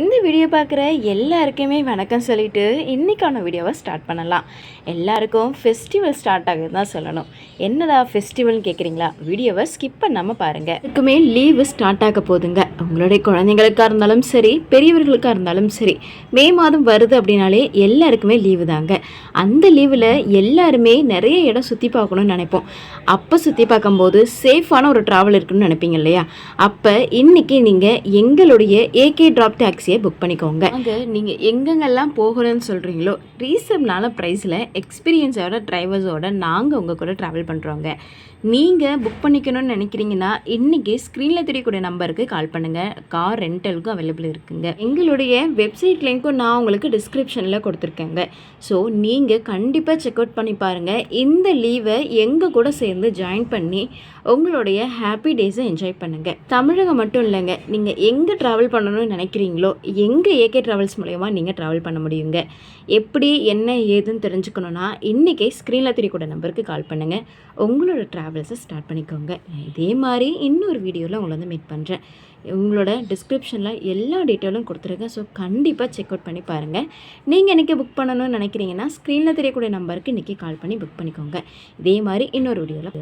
இந்த வீடியோ பார்க்குற எல்லாருக்குமே வணக்கம் சொல்லிட்டு இன்றைக்கான வீடியோவை ஸ்டார்ட் பண்ணலாம். எல்லாருக்கும் ஃபெஸ்டிவல் ஸ்டார்ட் ஆகுது தான் சொல்லணும். என்னடா ஃபெஸ்டிவல்னு கேட்குறீங்களா வீடியோவை ஸ்கிப் பண்ணாமல் பாருங்கள் இதுக்குமே லீவு ஸ்டார்ட் ஆக போகுதுங்க உங்களுடைய குழந்தைங்களுக்காக இருந்தாலும் சரி பெரியவர்களுக்காக இருந்தாலும் சரி மே மாதம் வருது அப்படின்னாலே எல்லாருக்குமே லீவு தாங்க. அந்த லீவில் எல்லாருமே நிறைய இடம் சுற்றி பார்க்கணும்னு நினைப்போம். அப்போ சுற்றி பார்க்கும்போது சேஃபான ஒரு ட்ராவல் இருக்குன்னு நினைப்பீங்க இல்லையா? அப்போ இன்னைக்கு நீங்கள் எங்களுடைய ஏகே ட்ராப் டாக்ஸியை புக் பண்ணிக்கோங்க. அங்கே நீங்கள் எங்கெங்கெல்லாம் போகணும்னு சொல்கிறீங்களோ ரீசனான ப்ரைஸில் எக்ஸ்பீரியன்ஸோட டிரைவர்ஸோட நாங்கள் உங்கள் கூட ட்ராவல் பண்ணுறோங்க நீங்கள் புக் பண்ணிக்கணும்னு நினைக்கிறீங்கன்னா இன்றைக்கி ஸ்க்ரீனில் தெரியக்கூடிய நம்பருக்கு கால் பண்ணுங்கள் கார் ரெண்டலுக்கும் அவைலபிள் இருக்குங்க. எங்களுடைய வெப்சைட் லிங்க்கும் நான் உங்களுக்கு டிஸ்கிரிப்ஷனில் கொடுத்துருக்கேங்க. ஸோ நீங்கள் கண்டிப்பாக செக் அவுட் பண்ணி பாருங்கள் இந்த லீவை எங்கள் கூட சேர்ந்து ஜாயின் பண்ணி உங்களுடைய ஹாப்பி டேஸை என்ஜாய் பண்ணுங்கள் தமிழகம் மட்டும் இல்லைங்க நீங்கள் எங்கே ட்ராவல் பண்ணணும்னு நினைக்கிறீங்களோ எங்கள் ஏகே ட்ராவல்ஸ் மூலயமா நீங்கள் ட்ராவல் பண்ண முடியுங்க. எப்படி என்ன ஏதுன்னு தெரிஞ்சுக்கணுன்னா இன்றைக்கே ஸ்க்ரீனில் தெரியக்கூட நம்பருக்கு கால் பண்ணுங்கள் உங்களோட ட்ராவல்ஸை ஸ்டார்ட் பண்ணிக்கோங்க. இதே மாதிரி இன்னொரு வீடியோவில் உங்களை வந்து மீட் பண்ணுறேன் உங்களோட டிஸ்கிரிப்ஷனில் எல்லா டீட்டெயிலும் கொடுத்துருக்கேன் ஸோ கண்டிப்பாக செக் அவுட் பண்ணி பாருங்கள் நீங்கள் இன்றைக்கி புக் பண்ணணும்னு நினைக்கிறீங்கன்னா ஸ்க்ரீனில் தெரியக்கூடிய நம்பருக்கு இன்றைக்கி கால் பண்ணி புக் பண்ணிக்கோங்க. இதே மாதிரி இன்னொரு வீடியோவில்